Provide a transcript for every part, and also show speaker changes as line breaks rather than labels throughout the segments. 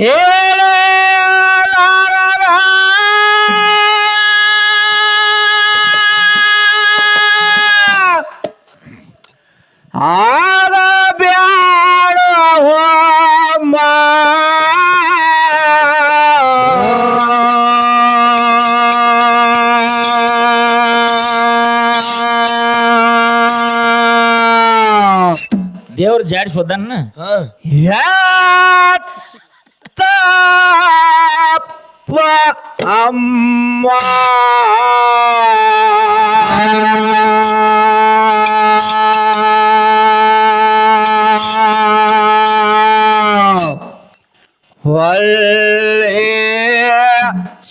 ಮಹೇಶ
ಆದ ಬ್ಯಾಡ ಹೋಮ
ದೇವ್ರ ಜಾಡಿಸೋದನ್ನ
ಯಾತಪ್ಪ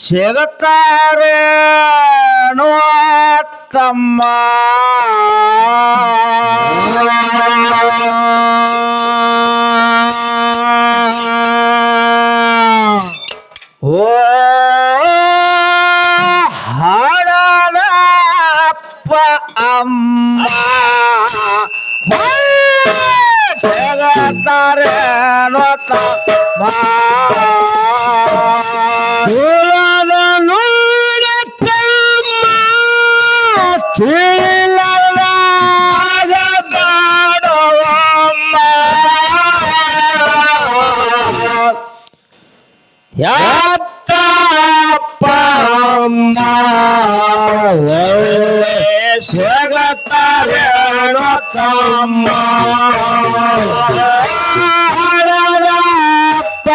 ಸಿಗತಾರೆ ತಮ್ಮ ಯಾತಪ್ಪ ಅಮ್ಮ ಸ್ವಗತಾರೆ ತಮ್ಮ ಹಾಡದಪ್ಪ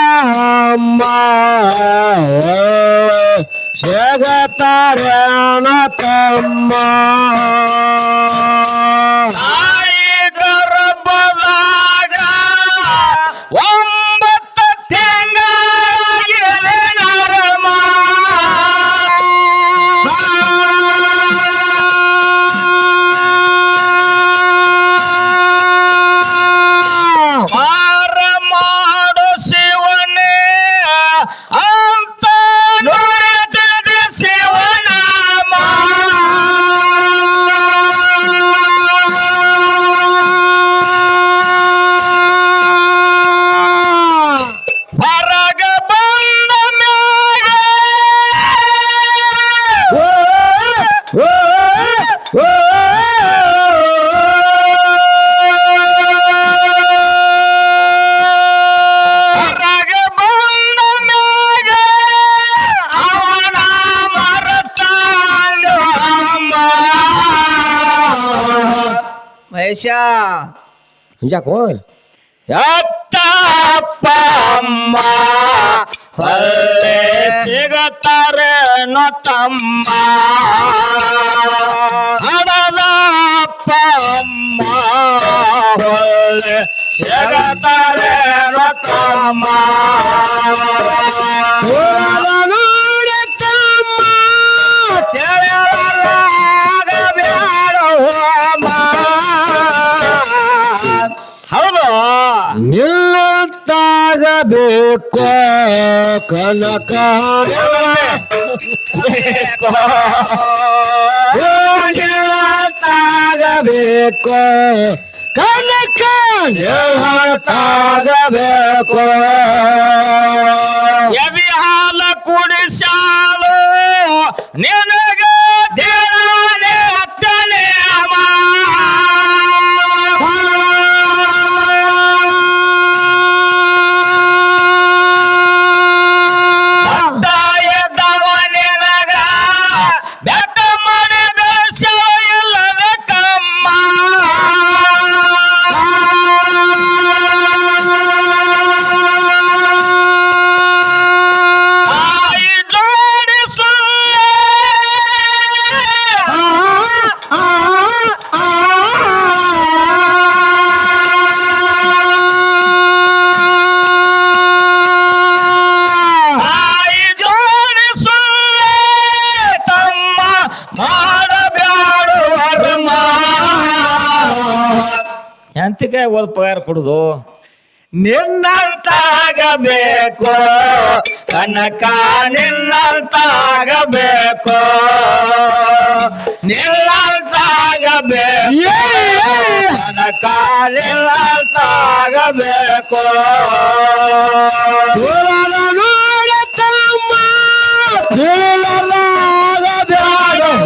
ಅಮ್ಮ
ಯಾಕೋ
ಯತ್ತಪ್ಪ ಅಮ್ಮ ಹೊಲ್ಲೆ ಸಿಗತಾರೆ ತಮ್ಮ ಹಡದಪ್ಪ ಅಮ್ಮ ಹೊಲ್ಲೆ ಸಿಗತಾರೆ ತಮ್ಮ ನಿಲ್ಲತ್ತಾಗಬೇಕು ಕನಕ. ನಿಲ್ಲತ್ತಾಗಬೇಕು ಕನಕ ನಿಲ್ಲತ್ತಾಗಬೇಕು ಎವಿ ಹಾಲ ಕುಡಿಸಾಲು ನಿನಗ ಕನಕ ನಿನ್ನಂತಾಗಬೇಕು ನಿನ್ನಂತಾಗಬೇಕು ಕನಕ ನಿನ್ನಂತಾಗಬೇಕು ಆಗಬೇಕು
ಸುಳದ ನೋಡ ತಮ್ಮ ತಿಳಿಯಲಾಗಬೇಡ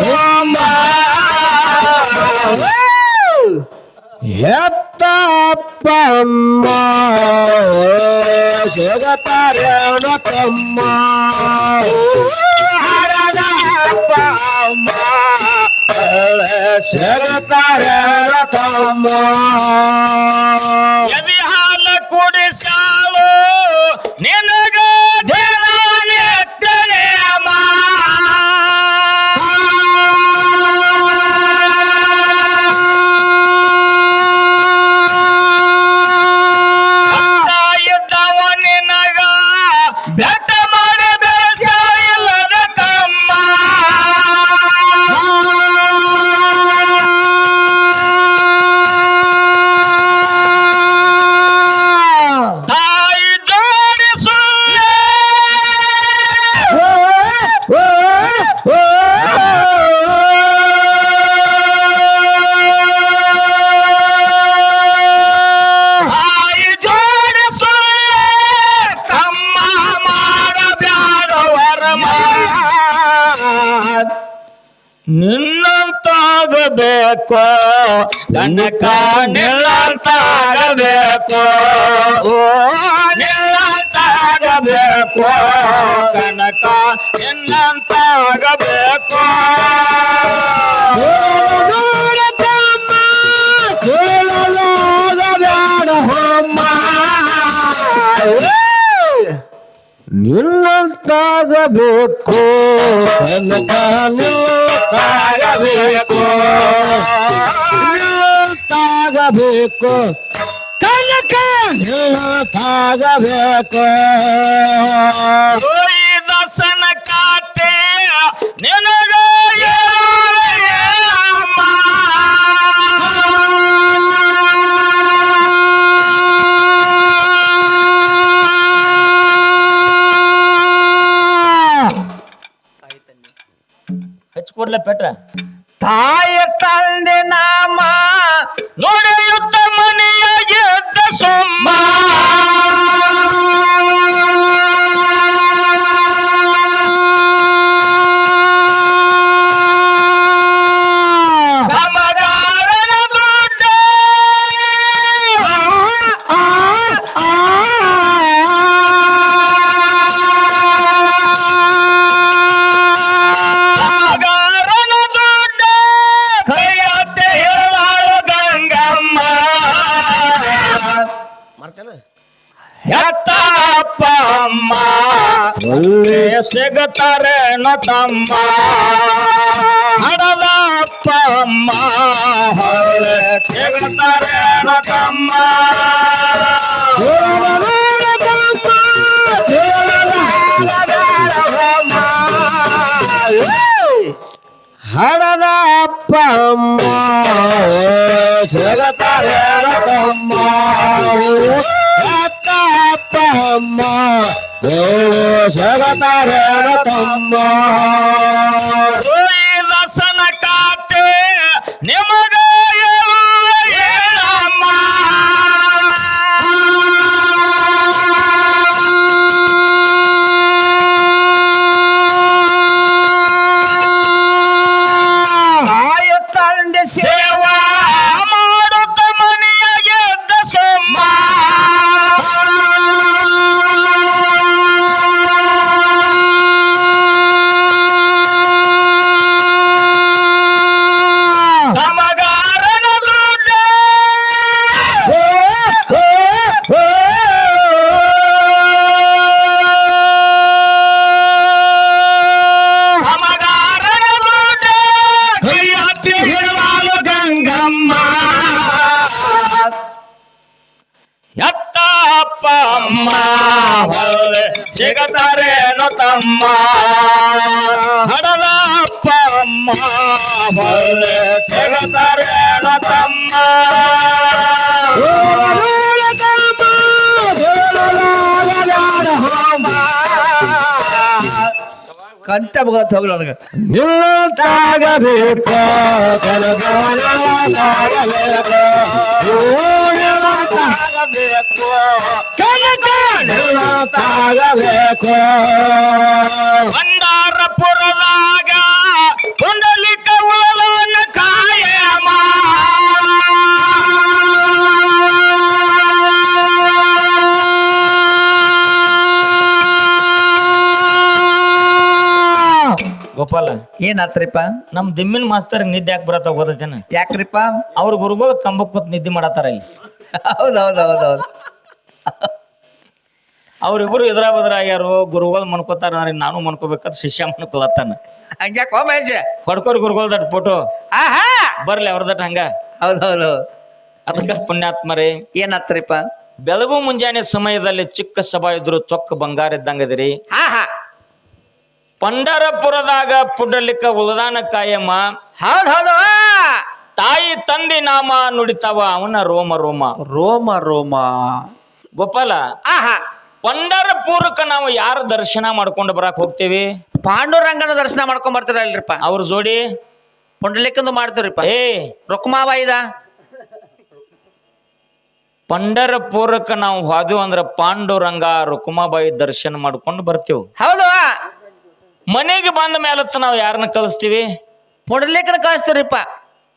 ಹೋಮ ಹೆತ್ತ ಅಮ್ಮ. ಸಿಗತಾರೇಣ ತಮ್ಮ
ಅಮ್ಮ.
ಸಿಗತಾರೇಣ ತಮ್ಮ
ಎದಿ ಹಾಲ ಕುಡಿಸಾಳು ನಿನಗ ನಿನ್ನಂತಾಗಬೇಕು ತನಕ ನಿಲ್ಲಂತಾಗಬೇಕು ಓ ನಿಲ್ಲಂತಾಗಬೇಕು ಕನಕ ನಿನ್ನಂತಾಗಬೇಕು.
ನೋಡ ತಮ್ಮ ಹೋಮ ನಿನ್ನಂತಾಗಬೇಕು ಕನಕ ನಿಲ್ಲಂತಾಗಬೇಕು
ದಸನ ಕಾತೆ ನಿನಗ
ಹಚ್ಕೊಡ್ಲ ಪೆಟ್ರ?
ತಾಯ ತಂದೆ ನಾಮ ಸಿಗುತ್ತಾರೆ ತಮ್ಮ ಹಡದಪ್ಪ ಅಮ್ಮ. ಸಿಗತಾರೇನ ತಮ್ಮ
ಹಣದ ಅಪ್ಪ ಅಮ್ಮ. ಸಿಗತಾರೆ ತಮ್ಮ ಅಪ್ಪ ಅಮ್ಮ. ಸಿಗತಾರೆ ತಮ್ಮ.
ಸಿಗತಾರೇನು ತಮ್ಮ. ಹಡಲಪ್ಪ ಅಪ್ಪ ಅಮ್ಮ ಸಿಗತಾರೇನು ತಮ್ಮ.
ಕಂಠ ಮುಗತ್ ಹೋಗ್ಲ ನನಗೆ ನಿಲ್ಲಂತಾಗಬೇಕು ಕನಕವನಲಾಗಬೇಕು. ಓ ನಿಲ್ಲಂತಾಗಬೇಕು. ತಾಗಬೇಕು
ತಾಗಬೇಕು
ಭಂಡಾರಪುರದಾಗ ಪುಂಡಲಿಕ ಉಳಲವನ್ನ ಕಾಯಮ
ಗೋಪಾಲ.
ಏನಾತ್ರಿಪ್ಪ
ನಮ್ ದಿಮ್ಮಿನ ಮಾಸ್ತರ್ ನಿದ್ದೆ ಯಾಕೆ ಬರತ್ತ ಓದತೇನ
ಯಾಕ್ರಿಪ್ಪ?
ಅವ್ರ ಗುರುಗಳು ಕಂಬಕ್ ಕೂತ್ ನಿದ್ದೆ ಮಾಡತ್ತಾರ ಇಲ್ಲಿ.
ಹೌದೌದೌದೌದು.
ಅವ್ರಿಬ್ರು ಇದ್ರ ಬದ್ರ ಗುರುಗಳು ಮನ್ಕೋತಾರ ಅಂದ್ರೆ ನಾನು ಮನ್ಕೋಬೇಕಂತ ಶಿಷ್ಯ ಮನ್ಕೊಳತ್ತಾನ
ಹಂಗ್ಯಾಕೋ ಮಹೇಶ?
ಹೊಡ್ಕೋರಿ ಗುರುಗಳ ದಟ್ ಫೋಟೋ
ಆಹಾ!
ಬರ್ಲಿ ಅವ್ರದಟ್ ಹಂಗ.
ಹೌದೌದು.
ಅದಕ್ಕ ಪುಣ್ಯಾತ್ಮರೇ
ಏನಾತ್ರಿಪ್ಪ
ಬೆಳಗು ಮುಂಜಾನೆ ಸಮಯದಲ್ಲಿ ಚಿಕ್ಕ ಸಭಾ ಇದ್ರು ಚೊಕ್ಕ ಬಂಗಾರ ಇದ್ದಂಗದಿರಿ.
ಆಹಾ!
ಪಂಡರಪುರದಾಗ ಪುಡಲಿಕ್ಕ ಉಳದಾನ ಕಾಯಮ್ಮ
ಹೌದ್ ಹೌದು
ತಾಯಿ ತಂದೆ ನಾಮ ನುಡಿತಾವ ಅವನ ರೋಮ ರೋಮ.
ರೋಮ ರೋಮ.
ಗೋಪಾಲ
ಆಹಾ.
ಪಂಡರಪುರಕ್ಕ ನಾವು ಯಾರ ದರ್ಶನ ಮಾಡ್ಕೊಂಡು ಬರಾಕ್ ಹೋಗ್ತೀವಿ?
ಪಾಂಡುರಂಗನ ದರ್ಶನ ಮಾಡ್ಕೊಂಡ್ ಬರ್ತೀರಲ್ರಿಪ್ಪ.
ಅವ್ರ ಜೋಡಿ?
ಪುಂಡಲಿಕ್ಕಂದು ಮಾಡ್ತೀವ್ರಿಪ್ಪ.
ಏ.
ರೊಕ್ಕಮಾವಾಯಿದ
ಪಂಡರಪುರಕ್ಕ ನಾವು ಹೋದ್ವು ಅಂದ್ರ ಪಾಂಡುರಂಗ ರುಕುಮಾಬಾಯಿ ದರ್ಶನ ಮಾಡ್ಕೊಂಡು ಬರ್ತೀವಿ.
ಹೌದು.
ಮನೆಗೆ ಬಂದ ಮೇಲತ್ತ ನಾವು ಯಾರನ್ನ ಕಳಿಸ್ತೀವಿ
ಪುಂಡಲಿಕ್ಕನ ಕಳಿಸ್ತೀವ್ರಿಪ್ಪ.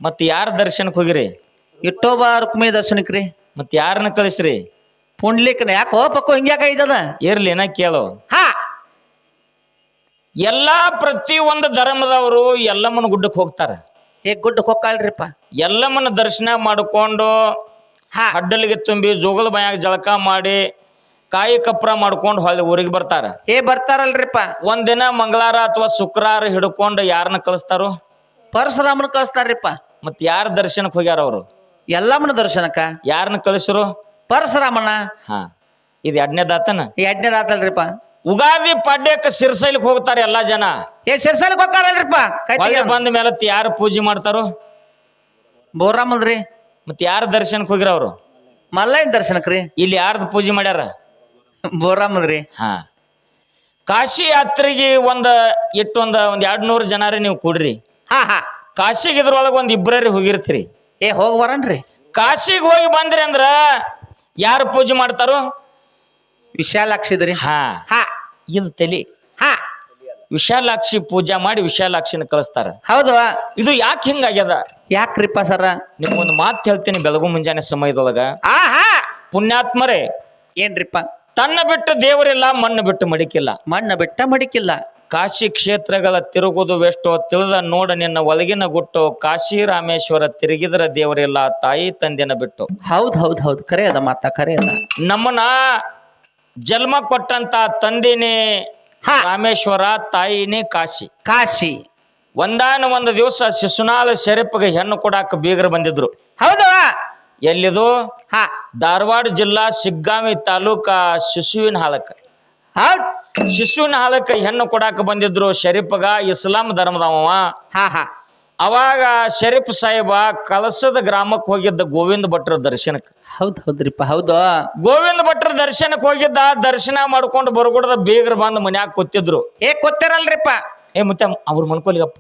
ಮತ್ತೆ ಯಾರ ದರ್ಶನಕ್ಕೆ ಹೋಗಿರಿ?
ಇಟ್ಟೋಬ ರುಕ್ಮಿ ದರ್ಶನಕ್ರಿ.
ಮತ್ತೆ ಯಾರನ್ನ ಕಳಿಸ್ರಿ
ಪುಂಡ್ಲಿಕ್ಕನ ಯಾಕೋ ಪಕ್ಕೋ ಹಿಂಗ್ಯಾಕ ಐತದ?
ಇರ್ಲಿ ನಾ ಕೇಳು.
ಹಾ.
ಎಲ್ಲಾ ಪ್ರತಿ ಒಂದು ಧರ್ಮದವರು ಎಲ್ಲಮ್ಮನ ಗುಡ್ಡಕ್ಕೆ ಹೋಗ್ತಾರ.
ಏ ಗುಡ್ಡ ಹೊಕ್ಕಲ್ರಿಪ್ಪ
ಎಲ್ಲಮ್ಮನ ದರ್ಶನ ಮಾಡಿಕೊಂಡು
ಹಾ.
ಹಡ್ಡಲಿಗೆ ತುಂಬಿ ಜೋಗಲ ಬಾಯಾಗ ಜಳಕ ಮಾಡಿ ಕಾಯಿ ಕಪ್ರ ಮಾಡ್ಕೊಂಡು ಹೊಳ್ಳಿ ಊರಿಗೆ ಬರ್ತಾರ.
ಏ ಬರ್ತಾರಲ್ರಿಪ್ಪ.
ಒಂದಿನ ಮಂಗಳಾರ ಅಥವಾ ಶುಕ್ರವಾರ ಹಿಡ್ಕೊಂಡು ಯಾರನ್ನ ಕಳಿಸ್ತಾರೋ?
ಪರಶುರಾಮನ ಕಳಿಸ್ತಾರ್ರಿಪ್ಪ.
ಮತ್ ಯಾರ ದರ್ಶನಕ್ಕೆ ಹೋಗ್ಯಾರ ಅವರು?
ಎಲ್ಲಮ್ಮನ ದರ್ಶನಕ್ಕ?
ಯಾರನ್ನ ಕಳಿಸ್ರು?
ಪರಶುರಾಮನ
ಹಾ ಇದು ಎರಡನೇದಾತನ
ಎರಡನೇದಾತಲ್ರಿಪ್ಪ
ಉಗಾದಿ ಪಾಡ್ಯಕ್ಕೆ ಸಿರ್ಸೈಲಿಗೆ ಹೋಗ್ತಾರೆ ಎಲ್ಲಾ ಜನ.
ಏ ಶಿರ್ಸಾಲಿಗೆ ಹೋಗ್ತಾರಲ್ರಿಪ್ಪ.
ಹೊಳ್ಳಿ ಬಂದ ಮೇಲೆ ಯಾರು ಪೂಜೆ ಮಾಡ್ತಾರೋ?
ಬೋರಾಮಲ್ರಿ
ಮತ್ ಯಾರ ದರ್ಶನಕ್ಕೆ ಹೋಗಿರ ಅವರು?
ಮಲ್ಲಯ್ಯನ ದರ್ಶನಕ್ರಿ.
ಇಲ್ಲಿ ಯಾರ್ದು ಪೂಜೆ ಮಾಡ್ಯಾರ?
ಬೋರಾಮಲ್ರಿ
ಹಾ. ಕಾಶಿ ಯಾತ್ರೆಗೆ ಒಂದ ಇಟ್ಟು ಒಂದ ಒಂದ್ ಎರಡ್ ನೂರು ಜನರೇ ನೀವು ಕೂಡ್ರಿ.
ಹಾ ಹಾ.
ಕಾಶಿಗೆ ಇದ್ರೊಳಗೆ ಒಂದ್ ಇಬ್ಬರೇ ಹೋಗಿರ್ತೀರಿ.
ಏ ಹೋಗಿ ಬರನ್ರಿ
ಕಾಶಿಗೆ ಹೋಗಿ ಬಂದ್ರಿ ಅಂದ್ರ ಯಾರು ಪೂಜೆ ಮಾಡ್ತಾರೋ?
ವಿಶಾಲಾಕ್ಷಿದ್ರಿ
ಹಾ.
ಹಾ.
ಇದು ತಲಿ.
ಹಾ.
ವಿಶಾಲಾಕ್ಷಿ ಪೂಜಾ ಮಾಡಿ ವಿಶಾಲಾಕ್ಷಿನ ಕಳಿಸ್ತಾರ.
ಹೌದು.
ಇದು ಯಾಕೆ ಹಿಂಗಾಗ್ಯದ
ಯಾಕ್ರಿಪ್ಪ ಸರ?
ನಿಮ್ಗೊಂದು ಮಾತು ಹೇಳ್ತೀನಿ ಬೆಳಗು ಮುಂಜಾನೆ ಸಮಯದೊಳಗ.
ಆ ಹಾ.
ಪುಣ್ಯಾತ್ಮರೇ.
ಏನ್ರಿಪ್ಪ?
ತನ್ನ ಬಿಟ್ಟು ದೇವರಿಲ್ಲ ಮಣ್ಣು ಬಿಟ್ಟು ಮಡಿಕಿಲ್ಲ.
ಮಣ್ಣ ಬಿಟ್ಟ ಮಡಿಕಿಲ್ಲ.
ಕಾಶಿ ಕ್ಷೇತ್ರಗಳ ತಿರುಗುದು ಎಷ್ಟೋ ತಿಳಿದ ನೋಡ ನಿನ್ನ ಒಳಗಿನ ಗುಟ್ಟು ಕಾಶಿ ರಾಮೇಶ್ವರ ತಿರುಗಿದ್ರ ದೇವರಿಲ್ಲ ತಾಯಿ ತಂದೆನ ಬಿಟ್ಟು.
ಹೌದ್ ಹೌದ್ ಹೌದ್. ಕರೆ ಅದ ಮಾತ ಕರೆ ಅದ
ನಮ್ಮನ ಜನ್ಮ ಕೊಟ್ಟಂತ ತಂದಿನೇ
ಹಾ.
ರಾಮೇಶ್ವರ ತಾಯಿನೇ ಕಾಶಿ.
ಕಾಶಿ.
ಒಂದಾನ ಒಂದು ದಿವಸ ಶಿಶುನಾಳ ಶರೀಫ್ಗೆ ಹೆಣ್ಣು ಕೊಡಾಕ ಬೀಗರು ಬಂದಿದ್ರು.
ಹೌದು?
ಎಲ್ಲಿದು?
ಹಾ.
ಧಾರವಾಡ ಜಿಲ್ಲಾ ಸಿಗ್ಗಾಮಿ ತಾಲೂಕ ಶಿಶುವಿನ ಹಾಲಕ್ಕ.
ಹೌದ್.
ಶಿಶುವಿನ ಹಾಲಕ್ಕ ಹೆಣ್ಣು ಕೊಡಾಕ ಬಂದಿದ್ರು ಶರೀಫಗ ಇಸ್ಲಾಂ ಧರ್ಮದವ
ಹಾ ಹಾ.
ಅವಾಗ ಶರೀಫ್ ಸಾಹೇಬ ಕಲಸದ ಗ್ರಾಮಕ್ಕೆ ಹೋಗಿದ್ದ ಗೋವಿಂದ ಭಟ್ರ ದರ್ಶನಕ್ಕೆ
ಹೌದ್ ಹೌದ್ರಿಪ್ಪ ಹೌದು.
ಗೋವಿಂದ ಭಟ್ರ ದರ್ಶನಕ್ಕೆ ಹೋಗಿದ್ದ ದರ್ಶನ ಮಾಡ್ಕೊಂಡು ಬರಗುಡದ ಬೀಗರು ಬಂದು ಮನ್ಯಾಗ ಕೊತ್ತಿದ್ರು
ಏ ಗೊತ್ತಿರಲ್ರಿಪ್ಪ
ಏ ಮತ್ತೆ ಅವ್ರ ಮನ್ಕೊಲಿಗಪ್ಪ.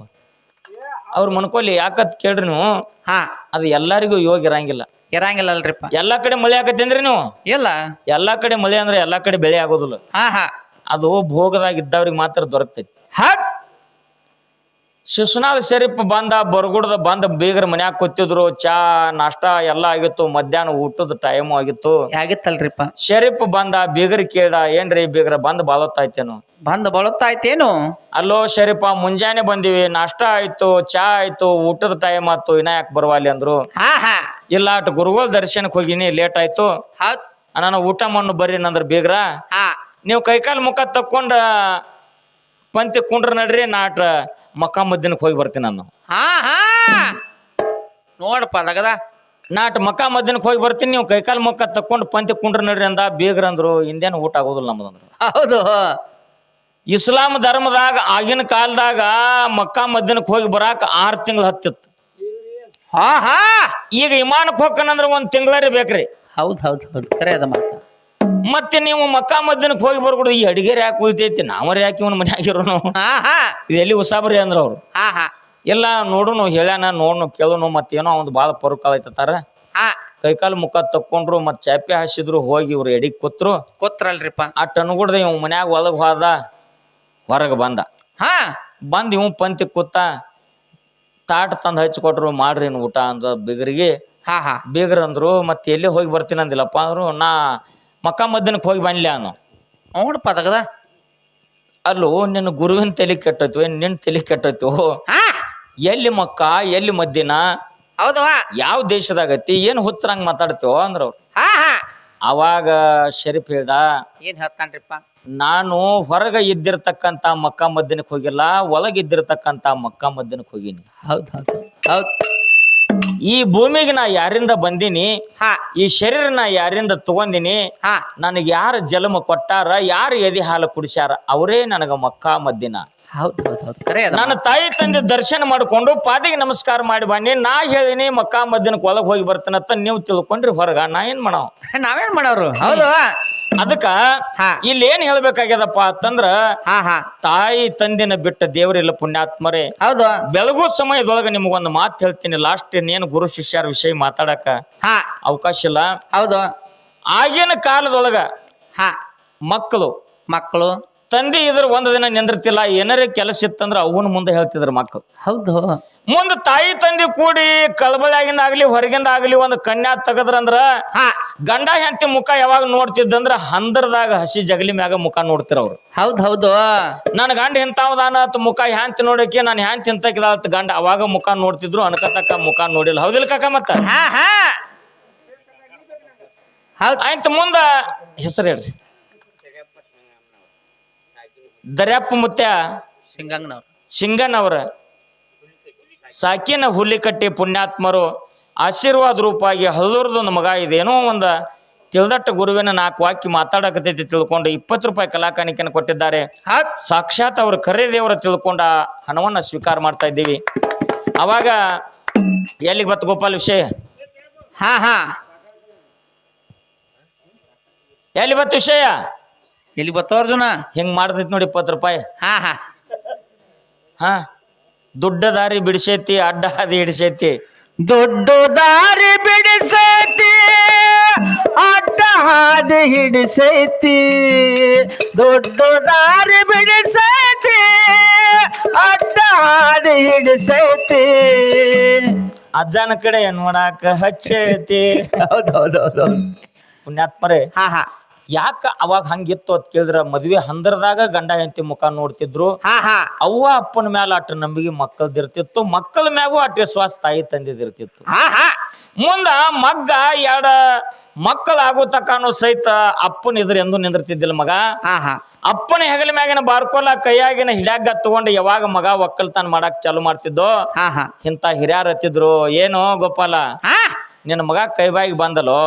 ಅವ್ರ ಮನ್ಕೊಲಿ ಯಾಕತ್ ಕೇಳ್ರಿ ನೀವು?
ಹಾ.
ಅದು ಎಲ್ಲರಿಗೂ ಯೋಗ ಇರಂಗಿಲ್ಲ.
ಇರಂಗಿಲ್ಲ ಅಲ್ರಿಪ್ಪ
ಎಲ್ಲಾ ಕಡೆ ಮಳೆ ಆಗತ್ತೇನ್ರಿ ನೀವು?
ಇಲ್ಲ.
ಎಲ್ಲಾ ಕಡೆ ಮಳೆ ಅಂದ್ರೆ ಎಲ್ಲಾ ಕಡೆ ಬೆಳೆ ಆಗೋದಿಲ್ಲ.
ಹಾ ಹಾ
ಅದು ಭೋಗದಾಗ ಇದ್ದವ್ರಿಗೆ ಮಾತ್ರ ದೊರಕ್ತೈತಿ.
ಹೌದ್.
ಶಿಶುನಾಳ ಶರೀಫ್ ಬಂದ ಬರ್ಗುಡ್ದ ಬಂದ ಬೀಗರ ಮನ್ಯಾಗ ಕೂತಿದ್ರು ಚಾ ನಾಷ್ಟ ಎಲ್ಲ ಆಗಿತ್ತು ಮಧ್ಯಾಹ್ನ ಊಟದ ಟೈಮ್ ಆಗಿತ್ತು.
ಆಗಿತ್ತಲ್ರಿಪ್ಪ
ಶರೀಫ್ ಬಂದ ಬೀಗರ್ ಕೇಳ್ದ ಏನ್ರಿ ಬೀಗರ ಬಂದ್ ಬಾಳತ್ತಾಯ್ತೇನು?
ಬಂದ್ ಬಳತ್ತಾಯ್ತೇನು?
ಅಲ್ಲೋ ಶರೀಫ ಮುಂಜಾನೆ ಬಂದಿವಿ ನಾಷ್ಟ ಆಯ್ತು ಚಾ ಆಯ್ತು ಊಟದ ಟೈಮ್ ಆಯ್ತು ಇನ್ನ ಯಾಕೆ ಬರವಾಲಿ ಅಂದ್ರು.
ಹಾ ಹಾ.
ಇಲ್ಲ ಅಟ್ ಗುರುಗೋಲ್ ದರ್ಶನಕ್ಕೆ ಹೋಗಿನಿ ಲೇಟ್ ಆಯ್ತು.
ಹೌದ್.
ನಾನು ಊಟ ಮಣ್ಣು ಬರ್ರಿ ನಂದ್ರ ಬೀಗ್ರ.
ಹಾ.
ನೀವು ಕೈಕಾಲು ಮುಖ ತಕ್ಕೊಂಡ ಪಂತಿ ಕುಂಡ್ರ ನಡ್ರಿ ನಾಟ ಮಕ್ಕ ಮದ್ದಿನಕ್ಕೆ ಹೋಗಿ ಬರ್ತೀನಿ ನಾನು.
ಹಾ ಹಾ. ನೋಡಪ್ಪ ಲಗದ
ನಾಟ ಮಕ್ಕ ಮದ್ದಿನಕ್ಕೆ ಹೋಗಿ ಬರ್ತೀನಿ ನೀವು ಕೈಕಾಲು ಮುಖ ತಕ್ಕೊಂಡು ಪಂತಿ ಕುಂಡ್ರ ನಡ್ರಿ ಅಂದ ಬೇಗ್ರ ಅಂದ್ರು ಹಿಂದೇನು ಊಟ ಆಗೋದಿಲ್ಲ ನಮ್ಮದಂದ್ರು
ಹೌದು.
ಇಸ್ಲಾಂ ಧರ್ಮದಾಗ ಆಗಿನ ಕಾಲದಾಗ ಮಕ್ಕಾ ಮದ್ದಿನಕ್ಕೆ ಹೋಗಿ ಬರಾಕ ಆರು ತಿಂಗಳು ಹತ್ತಿತ್ತು.
ಹಾ ಹಾ.
ಈಗ ವಿಮಾನಕ್ಕೆ ಹೋಗ್ಕನಂದ್ರ ಒಂದು ತಿಂಗಳರಿ ಬೇಕ್ರಿ.
ಹೌದ್ ಹೌದ್ ಹೌದು. ಕರೆ ಅದ ಮಾತ.
ಮತ್ತೆ ನೀವು ಮಕ್ಕ ಮದ್ದನಕ್ಕೆ ಹೋಗಿ ಬರ್ಕೊಡು ಈ ಅಡಿಗೆರಿ ಯಾಕೆ ಉಳಿತೈತಿ? ನಾವರ ಯಾಕೆ ಇವನು ಮನ್ಯಾಗಿರೋನು
ಹಾ ಹಾ.
ಎಲ್ಲಿ ಉಸಾಬರಿ ಅಂದ್ರ ಅವ್ರು.
ಹಾ ಹಾ.
ಎಲ್ಲ ನೋಡುನು ಹೇಳ್ಯಾನ ನೋಡ್ನು ಕೇಳುನು ಮತ್ತೇನೋ ಒಂದು ಭಾಳ ಪರುಕಾಲೈತಾರ
ಹಾ.
ಕೈಕಾಲು ಮುಖ ತಕ್ಕೊಂಡ್ರು ಮತ್ ಚಾಪೆ ಹಾಸಿದ್ರು ಹೋಗಿ ಇವ್ರು ಎಡಿಗ್ ಕೂತ್ರು.
ಆ
ಟನ್ ಅನ್ಗುಡ್ದ ಇವ್ ಮನ್ಯಾಗ ಒಳಗ್ ಹೋದ ಹೊರಗೆ ಬಂದ.
ಹಾ.
ಬಂದ್ ಇವ್ ಪಂತಿ ಕೂತ ತಾಟ್ ತಂದು ಹಚ್ಕೊಟ್ರು ಮಾಡ್ರಿ ಇನ್ ಊಟ ಅಂದ ಬಿಗರಿಗೆ.
ಹಾ ಹಾ.
ಬೀಗ್ರ ಅಂದ್ರು ಮತ್ತೆ ಎಲ್ಲಿ ಹೋಗಿ ಬರ್ತೀನಿ ಅಂದಿಲ್ಲಪ್ಪ ಅಂದ್ರು ನಾ ಮಕ್ಕ ಮದ್ದನಕ್ಕೆ ಹೋಗಿ ಬಂದ್ಲೆ ಅವನು.
ನೋಡಪ್ಪ ತಗದ
ಅಲ್ಲೋ ನಿನ್ನ ಗುರುವಿನ ತಲೆ ಕೆಟ್ಟೈತು ಏನ್ ನಿನ್ನ ತಲೆ ಕೆಟ್ಟೈತು
ಹಾ
ಎಲ್ಲಿ ಮಕ್ಕ ಎಲ್ಲಿ ಮದ್ದಿನ?
ಹೌದವಾ
ಯಾವ ದೇಶದಾಗತಿ ಏನು ಹುಚ್ಚರಂಗ್ ಮಾತಾಡ್ತೀವೋ ಅಂದ್ರ ಅವ್ರು.
ಹಾ ಹಾ.
ಅವಾಗ ಶರೀಫ್ ಹೇಳ್ದ
ಏನ್ ಹೇಳ್ತಾನ್ರಿಪ್ಪ?
ನಾನು ಹೊರಗ ಇದ್ದಿರ್ತಕ್ಕಂತ ಮಕ್ಕ ಮದ್ದನಕ್ಕೆ ಹೋಗಿಲ್ಲ ಒಳಗಿದ್ದಿರ್ತಕ್ಕಂತ ಮಕ್ಕ ಮದ್ದನಕ್ಕೆ ಹೋಗಿನಿ.
ಹೌದು ಹೌದು ಹೌದು.
ಈ ಭೂಮಿಗೆ ನಾ ಯಾರಿಂದ ಬಂದೀನಿ?
ಹಾ.
ಈ ಶರೀರ ನಾ ಯಾರಿಂದ ತಗೊಂದಿನಿ?
ಹಾ.
ನನಗೆ ಯಾರು ಜನ್ಮ ಕೊಟ್ಟಾರ? ಯಾರು ಎದಿ ಹಾಲು ಕುಡಿಸ್ಯಾರ? ಅವರೇ ನನಗ ಮಕ್ಕ ಮದ್ದಿನ.
ಹೌದು ಹೌದು ಹೌದು. ಕರೆ ಅದ
ನನ್ನ ತಾಯಿ ತಂದೆ ದರ್ಶನ ಮಾಡ್ಕೊಂಡು ಪಾದಿಗೆ ನಮಸ್ಕಾರ ಮಾಡಿ ಬನ್ನಿ. ನಾ ಹೇಳಿನಿ ಮಕ್ಕ ಮದ್ದಿನ ಒಳಗೆ ಹೋಗಿ ಬರ್ತೀನಂತ ನೀವು ತಿಳ್ಕೊಂಡ್ರಿ ಹೊರಗ. ನಾ ಏನ್ ಮಾಡವ?
ನಾವೇನ್ ಮಾಡೋರು? ಹೌದು.
ಅದಕ್ಕ
ಹಾ.
ಇಲ್ಲಿ ಏನ್ ಹೇಳ್ಬೇಕಾಗ್ಯದಪ್ಪ ಅಂತಂದ್ರ ತಾಯಿ ತಂದಿನ ಬಿಟ್ಟ ದೇವರಿಲ್ಲ ಪುಣ್ಯಾತ್ಮರೇ.
ಹೌದು.
ಬೆಳಗು ಸಮಯದೊಳಗ ನಿಮ್ಗೊಂದು ಮಾತು ಹೇಳ್ತೀನಿ. ಲಾಸ್ಟ್ ಇನ್ನೇನು ಗುರು ಶಿಷ್ಯರ ವಿಷಯ ಮಾತಾಡಕ
ಹ.
ಅವಕಾಶ ಇಲ್ಲ.
ಹೌದು.
ಆಗಿನ ಕಾಲದೊಳಗ
ಹ.
ಮಕ್ಕಳು
ಮಕ್ಕಳು.
ತಂದೆ ಇದ್ರ ಒಂದ್ ದಿನ ನಿಂದಿರ್ತಿಲ್ಲ ಏನಾರೇ ಕೆಲಸ ಇತ್ತಂದ್ರ ಅವನ ಮುಂದೆ ಹೇಳ್ತಿದ್ರು ಮಕ್ಕಳು
ಹೌದು.
ಮುಂದೆ ತಾಯಿ ತಂದೆ ಕೂಡಿ ಕಲ್ಬಳಾಗಿಂದ ಆಗ್ಲಿ ಹೊರಗಿಂದ ಆಗ್ಲಿ ಒಂದು ಕನ್ಯಾ ತೆಗದ್ರಂದ್ರ
ಹಾ.
ಗಂಡ ಹೆಂಡತಿ ಮುಖ ಯಾವಾಗ ನೋಡ್ತಿದ್ದಂದ್ರ ಹಂದರದಾಗ ಹಸಿ ಜಗಲಿ ಮ್ಯಾಗ ಮುಖ ನೋಡ್ತಿರ ಅವ್ರು.
ಹೌದು ಹೌದು.
ನನ್ನ ಗಂಡ ಹಿಂತಾವದಾನ ಅತ್ ಮುಖ ಹ್ಯಾಂತಿ ನೋಡಕ್ಕೆ ನಾನು ಹ್ಯಾಂತಿ ಇಂತಕ್ಕಿದಾಳತ್ ಗಂಡ ಅವಾಗ ಮುಖ ನೋಡ್ತಿದ್ರು ಅನ್ಕತಕ್ಕ ಮುಖ ನೋಡಿಲ್ಲ. ಹೌದಿಲ್ಲ ಕಾಕ ಮತ್ತ? ಆಯ್ತು ಮುಂದ ಹೆಸರು ಹೇಳ್ರಿ. ದರ್ಯಪ್ಪ ಮುತ್ಯ
ಸಿಂಗಂಗನವ್ರು.
ಸಿಂಗನವರ. ಸಾಕಿನ ಹುಲಿಕಟ್ಟಿ ಪುಣ್ಯಾತ್ಮರು ಆಶೀರ್ವಾದ ರೂಪಾಗಿ ಹಲ್ಲೂರ್ದೊಂದು ಮಗ ಇದೇನೋ ಒಂದು ತಿಳಿದಟ್ಟ ಗುರುವಿನ ನಾಲ್ಕು ವಾಕ್ಯ ಮಾತಾಡಕತೈತಿ ತಿಳ್ಕೊಂಡು ಇಪ್ಪತ್ತು ರೂಪಾಯಿ ಕಲಾಕಾಣಿಕೆಯನ್ನು ಕೊಟ್ಟಿದ್ದಾರೆ. ಸಾಕ್ಷಾತ್ ಅವರು ಕರೆ ದೇವರ ತಿಳ್ಕೊಂಡ ಹಣವನ್ನು ಸ್ವೀಕಾರ ಮಾಡ್ತಾ ಇದ್ದೀವಿ. ಅವಾಗ ಎಲ್ಲಿಗೆ ಬತ್ತು ಗೋಪಾಲ್ ವಿಷಯ?
ಹಾ ಹಾ.
ಎಲ್ಲಿ ಬತ್ತು ವಿಷಯ?
ಇಲ್ಲಿ ಬತ್ತೋ ಅರ್ಜುನ
ಹಿಂಗ್ ಮಾಡ್ತೈತಿ ನೋಡಿ ಇಪ್ಪತ್ತು ರೂಪಾಯಿ.
ಹಾ ಹಾ.
ಹಾ ದೊಡ್ಡ ದಾರಿ ಬಿಡಿಸೈತಿ ಅಡ್ಡ ಹಾದಿ ಹಿಡಿಸೈತಿ.
ದೊಡ್ಡ ದಾರಿ ಬಿಡಿಸೈತಿ ಅಡ್ಡ ಹಾದಿ ಹಿಡಿಸೈತಿ. ದೊಡ್ಡ ದಾರಿ ಬಿಡಿಸೈತಿ ಅಡ್ಡ ಹಾದಿ ಹಿಡಿಸೈತಿ.
ಅಜ್ಜನ ಕಡೆ ನೋಡಾಕ ಹಚ್ಚೈತಿ?
ಹೌದು ಹೌದು ಹೌದು.
ಪುಣ್ಯಾತ್ಮರೇ.
ಹಾ ಹಾ.
ಯಾಕ ಅವಾಗ ಹಂಗಿತ್ತು ಅಂತ ಕೇಳಿದ್ರ ಮದ್ವೆ ಹಂದರದಾಗ ಗಂಡ ಹೆಂಡತಿ ಮುಖ ನೋಡ್ತಿದ್ರು.
ಹಾ ಹಾ.
ಅವ್ವ ಅಪ್ಪನ ಮ್ಯಾಲ ಅಟ್ಟ ನಂಬಿಕೆ ಮಕ್ಕಳದಿರ್ತಿತ್ತು ಮಕ್ಕಳ ಮ್ಯಾಗೂ ಅಟ್ ವಿಶ್ವಾಸ ತಾಯಿ ತಂದಿದಿರ್ತಿತ್ತು.
ಹಾ ಹಾ.
ಮುಂದ ಮಗ್ಗ ಎರಡ ಮಕ್ಕಳಾಗೋ ತಕಾನು ಸಹಿತ ಅಪ್ಪನ ಇದ್ರ ಎಂದು ನಿಂದಿರ್ತಿದ್ದಿಲ್ಲ ಮಗ.
ಹಾ ಹಾ.
ಅಪ್ಪನ ಹೆಗಲ ಮ್ಯಾಗಿನ ಬಾರ್ಕೋಲ ಕೈಯಾಗಿನ ಹಿಡ್ಯಾಗ ತಗೊಂಡು ಯಾವಾಗ ಮಗ ಒಕ್ಕಲ್ತಾನ ಮಾಡಾಕ್ ಚಾಲು ಮಾಡ್ತಿದ್ದೋ
ಹಾ ಹಾ.
ಇಂಥ ಹಿರಿಯರ್ ಹತ್ತಿದ್ರು ಏನು ಗೋಪಾಲ
ಹಾ.
ನಿನ್ನ ಮಗ ಕೈ ಬಾಯಿಗೆ ಬಂದಲೋ?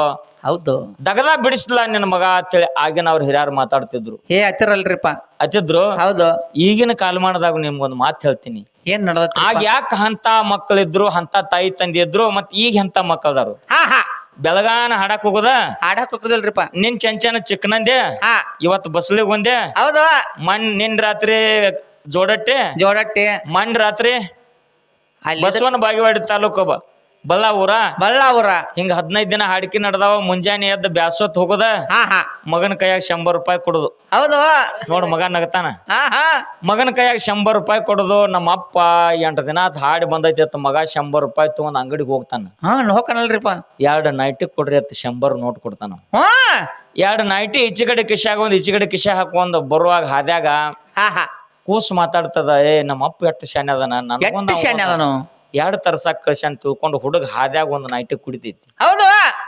ಹೌದು.
ದಗದ ಬಿಡಿಸ್ಲ ನಿನ್ನ ಮಗ ಅಂತೇಳಿ ಆಗಿನ ಅವ್ರ ಹಿರಿಯರು ಮಾತಾಡ್ತಿದ್ರು.
ಏ ಹತ್ತಿರಲ್ರಿಪ್ಪ.
ಹಚ್ಚಿದ್ರು
ಹೌದು.
ಈಗಿನ ಕಾಲಮಾನದಾಗ ನಿಮ್ಗೊಂದು ಮಾತು ಹೇಳ್ತೀನಿ.
ಏನ್ ನಡೆದ
ಆಗ ಯಾಕೆ ಅಂತ ಮಕ್ಕಳಿದ್ರು ಅಂತ ತಾಯಿ ತಂದೆ ಇದ್ರು ಮತ್ ಈಗ ಎಂತ ಮಕ್ಕಳದಾರು
ಹಾ ಹಾ.
ಬೆಳಗಾನ ಹಾಡಕ್ ಹೋಗುದ?
ಆಡಕ್ ಹೋಗುದಿಲ್ರಿಪ್ಪ.
ನಿನ್ ಚಂಚನ ಚಿಕ್ಕನಂದೆ?
ಹಾ.
ಇವತ್ತು ಬಸ್ಲಿಗೆ ಒಂದೆ
ಹೌದು.
ಮಣ್ ನಿನ್ ರಾತ್ರಿ ಜೋಡಟ್ಟೆ?
ಜೋಡಟ್ಟಿ.
ಮಣ್ ರಾತ್ರಿ?
ಅಲ್ಲಿ
ಬಸವನ ಬಾಗೇವಾಡಿ ತಾಲೂಕು ಬ ಬಳ್ಳಾವೂರ?
ಬಲ್ಲಾವೂರ
ಹಿಂಗ ಹದಿನೈದು ದಿನ ಹಾಡಿಕೆ ನಡ್ದಾವ ಮುಂಜಾನೆ ಎದ್ದು ಬ್ಯಾಸೊತ್ ಹೋಗುದ
ಹಾ ಹಾ.
ಮಗನ ಕೈಯಾಗ ಶಂಬರ್ ರೂಪಾಯಿ ಕೊಡುದು.
ಹೌದು.
ನೋಡು ಮಗ ನಗತಾನ.
ಹಾ ಹಾ.
ಮಗನ ಕೈಯಾಗ ಶಂಬರ್ ರೂಪಾಯಿ ಕೊಡುದು ನಮ್ಮ ಅಪ್ಪ ಎಂಟು ದಿನ ಆತ್ ಹಾಡಿ ಬಂದೈತಿ ಅತ್ತ ಮಗ ಶಂಬರ್ ರೂಪಾಯಿ ತಗೊಂಡ್ ಅಂಗಡಿಗೆ ಹೋಗ್ತಾನ.
ಹಾ ಹೋಗನಲ್ರಿಪ್ಪ
ಎರಡು ನೈಟಿ ಕೊಡ್ರಿ ಅತ್ತ ಶಂಬರ್ ನೋಟ್ ಕೊಡ್ತಾನ
ಹಾ
ಎರಡು ನೈಟಿ ಈಚೆಗಡೆ ಕಿಶಾಗ ಒಂದು ಈಚೆಗಡೆ ಕಿಶ ಹಾಕೊಂಡ್ ಬರುವಾಗ ಹಾದ್ಯಾಗ
ಹಾ ಹಾ.
ಕೂಸ್ ಮಾತಾಡ್ತದ ಏ ನಮ್ಮ ಅಪ್ಪ ಎಷ್ಟು ಶಾನೆ ಅದನ?
ಎಷ್ಟು ಶಾನೆ ಅದನು?
ಎರಡು ತರ್ಸಾಕ್ ಅಂತ ತಿಳ್ಕೊಂಡು ಹುಡುಗ ಹಾದ್ಯಾಗ ಒಂದು ನೈಟಿ ಕುಡಿತೈತಿ.
ಹೌದು.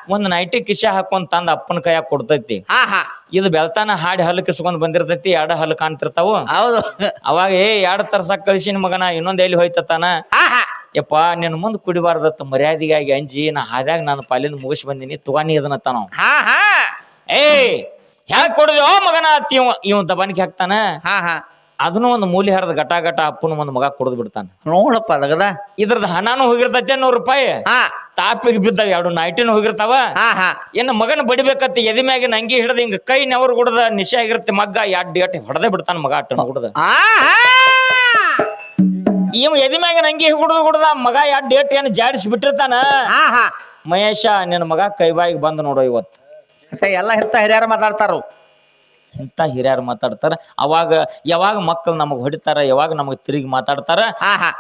ಒಂದು ನೈಟಿ ಕಿಶ ಹಾಕೊಂಡ್ ತಂದ ಅಪ್ಪನ ಕೈಯಾಗ ಕೊಡ್ತೈತಿ.
ಹಾ ಹಾ.
ಇದು ಬೆಳ್ತಾನ ಹಾಡಿ ಹಲ್ಲು ಕಿಸ್ಕೊಂಡ್ ಬಂದಿರ್ತೈತಿ ಎರಡು ಹಲ್ಲು ಕಾಣ್ತಿರ್ತಾವು
ಹೌದು.
ಅವಾಗ ಏ ಎರಡು ತರ್ಸಾಕ್ ಕಳ್ಸಿನ ಮಗನ ಇನ್ನೊಂದ್ ಎಲ್ಲಿ ಹೋಯ್ತತಾನ?
ಹಾ ಹಾ.
ಯಪ್ಪ ನಿನ್ನ ಮುಂದೆ ಕುಡಿಬಾರ್ದತ್ತ ಮರ್ಯಾದಿಗಾಗಿ ಅಂಜಿ ನಾ ಹಾದ್ಯಾಗ ನಾನು ಪಾಲಿಂದ ಮುಗಿಸಿ ಬಂದಿನಿ ತುಗಾನಿ ಇದನ್ನ ನಾವು
ಹಾ ಹಾ.
ಏಯ್ ಹ್ಯಾಂಗ ಕೊಡಿದ್ಯೋ ಮಗನ? ಅತ್ತಿ ಇವ ಇವ ದಬಾನಿಗೆ ಹಾಕ್ತಾನ.
ಹಾ ಹಾ.
ಅದನ್ನು ಒಂದು ಮೂಲಿ ಹರಿದ ಗಟ ಗಟ ಅಪ್ಪನ ಒಂದು ಮಗ ಕುಡಿದು ಬಿಡ್ತಾನೆ.
ನೋಡಪ್ಪ ಅದಗದ.
ಇದ್ರದ್ದು ಹಣಾನು ಹೋಗಿರ್ತೈತೆ ನೂರು ರೂಪಾಯಿ.
ಹಾ.
ತಾಪಿಗೆ ಬಿದ್ದಾವ ಎರಡು ನೈಟಿನ ಹೋಗಿರ್ತಾವ.
ಹಾ ಹಾ.
ಇನ್ನು ಮಗನ ಬಡಿಬೇಕತ್ತ ಎದಿ ಮ್ಯಾಗಿನ ಅಂಗಿ ಹಿಡ್ದ ಹಿಂಗ ಕೈ ನೆವರ್ ಕುಡ್ದ ನಿಶೆ ಆಗಿರುತ್ತೆ ಮಗ್ಗ ಎಡ್ ಎಟ್ ಹೊಡೆದೇ ಬಿಡ್ತಾನೆ ಮಗ ಅಟ್ಟನ
ಕುಡ್ದ
ಇವ ಎದಿ ಮ್ಯಾಗಿನ ಅಂಗಿ ಹುಡ್ದು ಗುಡದ ಮಗ ಎಡ್ ಗಟ್ಟಿ ಏನು ಜಾಡಿಸಿ ಬಿಟ್ಟಿರ್ತಾನ. ಮಹೇಶ ನಿನ್ನ ಮಗ ಕೈ ಬಾಯಿಗೆ ಬಂದು ನೋಡು ಇವತ್ತು.
ಮತ್ತೆ ಎಲ್ಲ ಹೆತ್ತ ಹರಿಯಾರ ಮಾತಾಡ್ತಾರು.
ಇಂಥ ಹಿರಿಯರು ಮಾತಾಡ್ತಾರ. ಅವಾಗ ಯಾವಾಗ ಮಕ್ಕಳು ನಮಗೆ ಹೊಡಿತಾರ ಯಾವಾಗ ನಮಗೆ ತಿರುಗಿ ಮಾತಾಡ್ತಾರ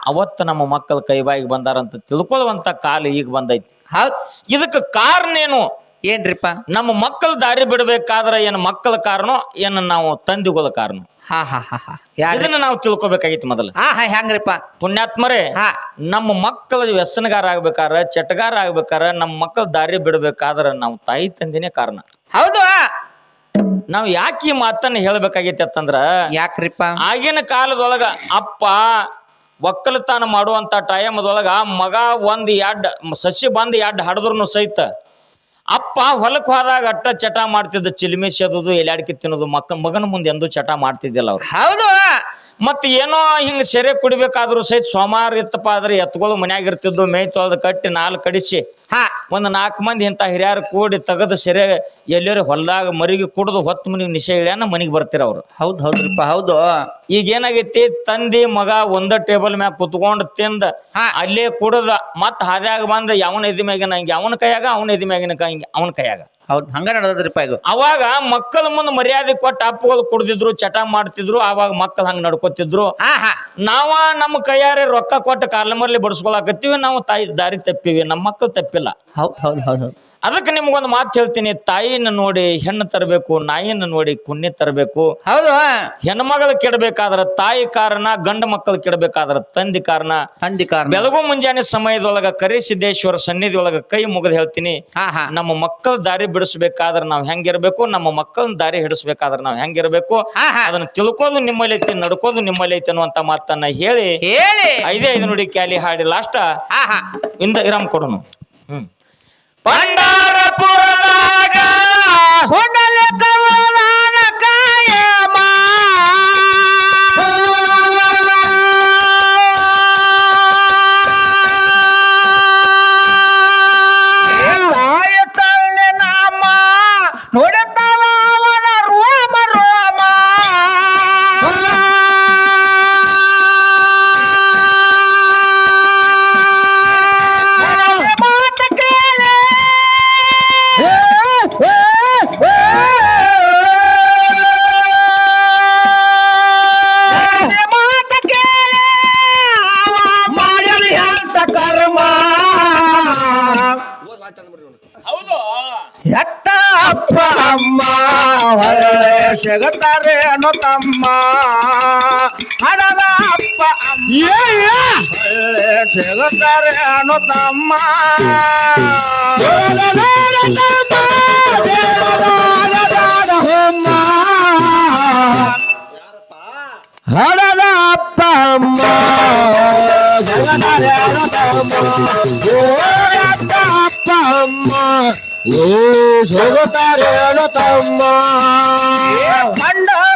ಅವತ್ತು ನಮ್ಮ ಮಕ್ಕಳು ಕೈಬಾಯಿಗೆ ಬಂದಾರಂತ ತಿಳ್ಕೊಳ್ಳುವಂಥ ಕಾಲ ಈಗ ಬಂದೈತಿ.
ಹೌದು.
ಇದಕ್ಕೆ ಕಾರಣ ಏನು?
ಏನ್ರಿಪ್ಪ?
ನಮ್ಮ ಮಕ್ಕಳು ದಾರಿ ಬಿಡಬೇಕಾದ್ರೆ ಏನು ಮಕ್ಕಳ ಕಾರಣ ಏನು ನಾವು ತಂದೆಗಳ ಕಾರಣ?
ಹಾ ಹಾ ಹಾ ಹಾ. ಯಾರು
ಇದನ್ನ ನಾವು ತಿಳ್ಕೊಬೇಕಾಗಿತ್ತು ಮೊದಲು.
ಹಾ ಹಾ ಹೆಂಗ್ರಿಪ್ಪ?
ಪುಣ್ಯಾತ್ಮರೇ
ಹಾ.
ನಮ್ಮ ಮಕ್ಕಳ ವ್ಯಸನಗಾರ ಆಗ್ಬೇಕಾರ ಚಟಗಾರ ಆಗ್ಬೇಕಾರ ನಮ್ಮ ಮಕ್ಕಳ ದಾರಿ ಬಿಡಬೇಕಾದ್ರೆ ನಾವು ತಾಯಿ ತಂದಿನೇ ಕಾರಣ.
ಹೌದು.
ನಾವು ಯಾಕೆ ಈ ಮಾತನ್ನ ಹೇಳ್ಬೇಕಾಗೈತಿ ಅಂತಂದ್ರ
ಯಾಕ್ರಿಪ್ಪ?
ಆಗಿನ ಕಾಲದೊಳಗ ಅಪ್ಪ ಒಕ್ಕಲತನ ಮಾಡುವಂತ ಟೈಮದೊಳಗ ಮಗ ಒಂದ್ ಎಡ್ ಸಸಿ ಬಂದ್ ಎಡ್ ಹಡದ್ರು ಸಹಿತ ಅಪ್ಪ ಹೊಲಕ್ಕೆ ಹೋದಾಗ ಅಟ್ಟ ಚಟ ಮಾಡ್ತಿದ್ದ ಚಿಲಿಮಿ ಸೇದೋದು ಅಡಿಕೆ ತಿನ್ನೋದು ಮಕ್ಕ ಮಗನ ಮುಂದೆ ಎಂದು ಚಟ ಮಾಡ್ತಿದ್ದಿಲ್ಲ ಅವ್ರು.
ಹೌದು.
ಮತ್ತೆ ಏನೋ ಹಿಂಗ ಸೆರೆ ಕುಡಿಬೇಕಾದ್ರೂ ಸಹಿತ ಸೋಮಾರ ಇತ್ತಪ್ಪ ಆದ್ರೆ ಎತ್ಗಳು ಮನ್ಯಾಗ ಇರ್ತಿದ್ದು ಮೇಯ್ ತೊಳೆದು ಕಟ್ಟಿ ನಾಲ್ಕು ಕಡಿಸಿ.
ಹಾ.
ಒಂದು ನಾಲ್ಕು ಮಂದಿ ಇಂಥ ಹಿರಿಯರು ಕೂಡಿ ತೆಗೆದು ಸೆರೆ ಎಲ್ಲರೂ ಹೊಲದಾಗ ಮರಿಗೆ ಕುಡಿದು ಹೊತ್ತು ಮನಿಗೆ ನಿಶೆ ಇಳ್ಯಾನ ಮನೆಗೆ ಬರ್ತೀರ ಅವ್ರು.
ಹೌದ್ ಹೌದ್ರಿಪ್ಪ ಹೌದು.
ಈಗ ಏನಾಗೈತಿ ತಂದಿ ಮಗ ಒಂದ ಟೇಬಲ್ ಮ್ಯಾಗ ಕುತ್ಕೊಂಡು ತಿಂದ ಅಲ್ಲೇ ಕುಡದ ಮತ್ ಹಾದ್ಯಾಗ ಬಂದ ಯಾವನ ಎದಿ ಮ್ಯಾಗಿನ ಹಿಂಗೆ ಅವನ ಕೈಯಾಗ ಅವನ ಎದಿ ಮ್ಯಾಗಿನ ಕೈ ಅವನ ಕೈಯಾಗ.
ಹೌದ್ ಹಂಗ ನಡೆದ್ರಿಪ್ಪ ಇದು.
ಅವಾಗ ಮಕ್ಕಳ ಮುಂದೆ ಮರ್ಯಾದೆ ಕೊಟ್ಟು ಅಪ್ಪಗಳು ಕುಡ್ದಿದ್ರು ಚಟ ಮಾಡ್ತಿದ್ರು ಅವಾಗ ಮಕ್ಕಳು ಹಂಗ ನಡ್ಕೊತಿದ್ರು. ನಾವ ನಮ್ಮ ಕೈಯಾರೆ ರೊಕ್ಕ ಕೊಟ್ಟು ಕಾರ್ಲಮರ್ಲಿ ಬಡಿಸ್ಕೊಳಕತ್ತೀವಿ ನಾವು ತಾಯಿ ದಾರಿ ತಪ್ಪಿವಿ ನಮ್ಮ ಮಕ್ಕಳು ತಪ್ಪಿಲ್ಲ.
ಹೌದ್ ಹೌದು ಹೌದು ಹೌದ್.
ಅದಕ್ಕೆ ನಿಮ್ಗೊಂದು ಮಾತು ಹೇಳ್ತೀನಿ. ತಾಯಿನ ನೋಡಿ ಹೆಣ್ಣು ತರಬೇಕು ನಾಯಿನ ನೋಡಿ ಕುಣ್ಣಿ ತರಬೇಕು.
ಹೌದು.
ಹೆಣ್ಮಗಳು ಕೆಡಬೇಕಾದ್ರ ತಾಯಿ ಕಾರಣ ಗಂಡ ಮಕ್ಕಳು ಕೆಡಬೇಕಾದ್ರ ತಂದಿ ಕಾರಣ.
ತಂದಿ ಕಾರಣ.
ಬೆಳಗು ಮುಂಜಾನೆ ಸಮಯದೊಳಗ ಕರಿಸಿದ್ದೇಶ್ವರ ಸನ್ನಿಧಿ ಒಳಗ ಕೈ ಮುಗಿದು ಹೇಳ್ತೀನಿ.
ಹಾ ಹಾ.
ನಮ್ಮ ಮಕ್ಕಳ ದಾರಿ ಬಿಡಿಸಬೇಕಾದ್ರೆ ನಾವು ಹೆಂಗಿರ್ಬೇಕು ನಮ್ಮ ಮಕ್ಕಳನ್ನ ದಾರಿ ಹಿಡಿಸಬೇಕಾದ್ರೆ ನಾವು ಹೆಂಗಿರ್ಬೇಕು.
ಹಾ ಹಾ.
ಅದನ್ನ ತಿಳ್ಕೋದು ನಿಮ್ಮಲ್ಲಿ ಐತಿ ನಡ್ಕೋದು ನಿಮ್ಮಲ್ಲಿ ಐತಿ ಅನ್ನುವಂತ ಮಾತನ್ನ ಹೇಳಿ
ಹೇಳಿ.
ಐದೇ ಐದು ನುಡಿ ಕ್ಯಾಲಿ ಹಾಡಿ ಲಾಸ್ಟ.
ಹಾ ಹಾ.
ಇಂದ ಇರಾಮ್ ಕೊಡೋಣ. ಹ್ಮ್.
ಪಂಡರಪುರದಾಗ
ಹೊನ್ನಲೆ ಕವಲಾನ ತಮ್ಮ ಹಣದ ಅಪ್ಪ ಅಮ್ಮ ಅಪ್ಪ ಅಮ್ಮ ಸೋಗುತ್ತಾರೆ ತಮ್ಮ ಪಂಡರಪುರದಾಗ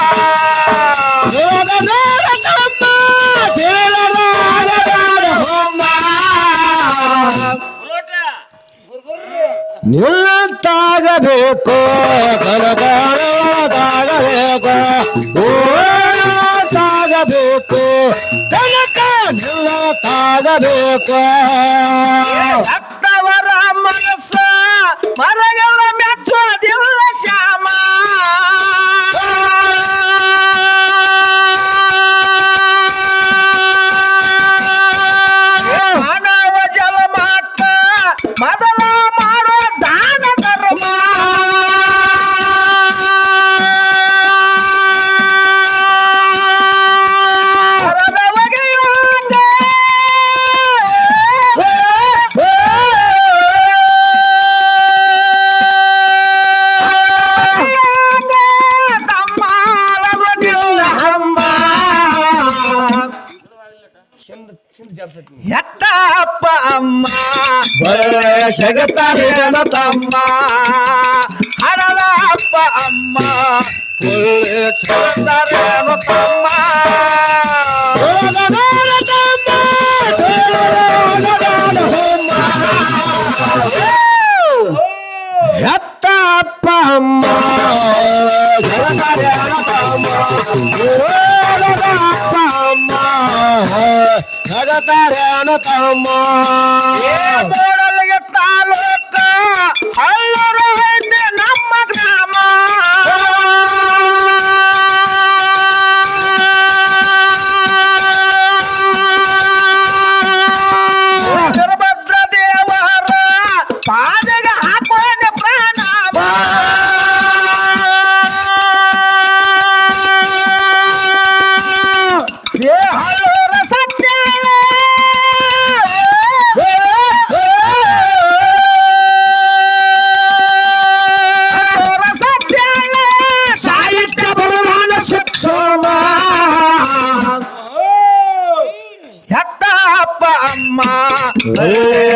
ನಿನ್ನಂತಾಗಬೇಕು ಕನಕಾಗಬೇಕು ಓಡಾಡಬೇಕು ಕನಕ ನಿಲ್ಲತಾಗಬೇಕು ಭಕ್ತವರ ಮನಸ್ಸ ಮರಗಳ ಮೆಚ್ಚೋದಿಲ್ಲ ತಮ್ಮ. ತಮ್ಮ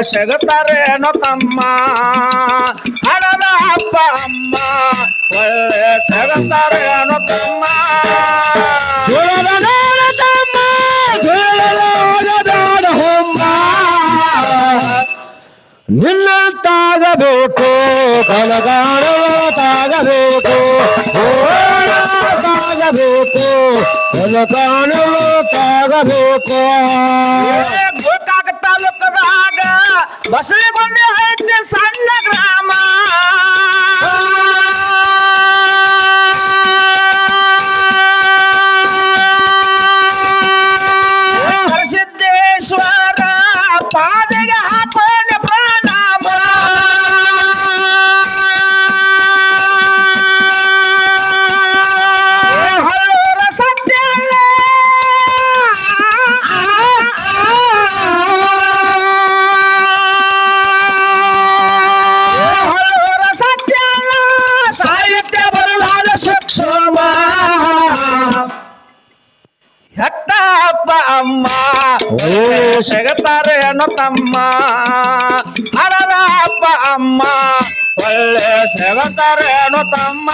ಸಿಗುತ್ತಾರೇನೋ ತಮ್ಮ ಹಣದ ಅಪ್ಪ ಅಮ್ಮ ಒಳ್ಳೆ ಸಿಗುತ್ತಾರೇನೋ ತಮ್ಮ
ನಿನ್ನಂತಾಗಬೇಕು
ಕಲಗಾಡಲೋತಾಗಬೇಕು ಬಸಳಿಗೊಂಡೆ ಐತೆ ಸಣ್ಣ ಗ್ರಾಮ. ಅಮ್ಮ. ಅಡರಪ್ಪ ಅಮ್ಮ. ಒಳ್ಳೆ
ಸೆಗತರೇನು ತಮ್ಮ.